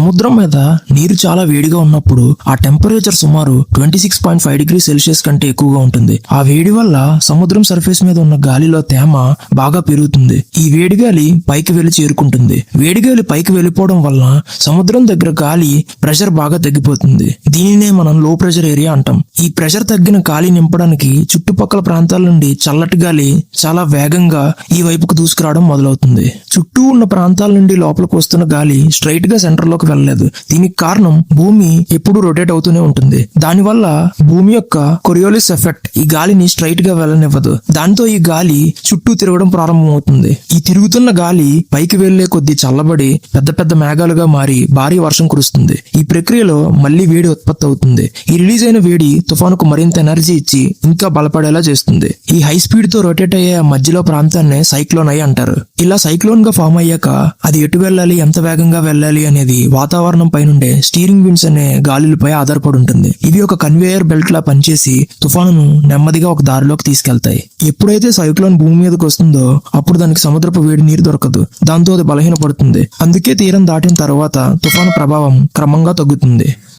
సముద్రం మీద నీరు చాలా వేడిగా ఉన్నప్పుడు ఆ టెంపరేచర్ సుమారు twenty six point five degree Celsius కంటే ఎక్కువగా ఉంటుంది. ఆ వేడి వల్ల సముద్రం సర్ఫేస్ మీద ఉన్న గాలిలో తేమ బాగా పెరుగుతుంది. ఈ వేడి గాలి పైకి వెళ్ళి చేరుకుంటుంది. వేడి గాలి పైకి వెళ్ళిపోవడం వల్ల సముద్రం దగ్గర గాలి ప్రెషర్ బాగా తగ్గిపోతుంది. దీనినే మనం లో ప్రెషర్ ఏరియా అంటాం. ఈ ప్రెషర్ తగ్గిన గాలి నింపడానికి చుట్టుపక్కల ప్రాంతాల నుండి చల్లటి గాలి చాలా వేగంగా ఈ వైపుకు దూసుకురావడం మొదలవుతుంది. చుట్టూ ఉన్న ప్రాంతాల నుండి లోపలికి వస్తున్న గాలి స్ట్రైట్గా సెంటర్లోకి వెళ్ళలేదు. దీనికి కారణం భూమి ఎప్పుడు రొటేట్ అవుతూనే ఉంటుంది. దానివల్ల భూమి యొక్క కొరియోలిస్ ఎఫెక్ట్ ఈ గాలిని స్ట్రైట్గా వెళ్ళనివ్వదు. దాంతో ఈ గాలి చుట్టూ తిరగడం ప్రారంభమవుతుంది. ఈ తిరుగుతున్న గాలి పైకి వెళ్ళే కొద్దీ చల్లబడి పెద్ద పెద్ద మేఘాలుగా మారి భారీ వర్షం కురుస్తుంది. ఈ ప్రక్రియలో మళ్ళీ వేడి ఉత్పత్తి అవుతుంది. ఈ రిలీజ్ అయిన వేడి తుఫానుకు మరింత ఎనర్జీ ఇచ్చి ఇంకా బలపడేలా చేస్తుంది. ఈ హై స్పీడ్తో రొటేట్ అయ్యే మధ్యలో ప్రాంతాన్ని సైక్లోన్ అయి అంటారు. ఇలా సైక్లోన్గా ఫామ్ అయ్యాక అది ఎటు వెళ్ళాలి ఎంత వేగంగా వెళ్ళాలి అనేది వాతావరణం పైనుండే స్టీరింగ్ విండ్స్ అనే గాలులపై ఆధారపడి ఉంటుంది. ఇవి ఒక కన్వేయర్ బెల్ట్ లా పనిచేసి తుఫానును నెమ్మదిగా ఒక దారిలోకి తీసుకెళ్తాయి. ఎప్పుడైతే సైక్లోన్ భూమి మీదకి వస్తుందో అప్పుడు దానికి సముద్రపు వేడి నీరు దొరకదు. దాంతో అది బలహీనపడుతుంది. అందుకే తీరం దాటిన తర్వాత తుఫాను ప్రభావం క్రమంగా తగ్గుతుంది.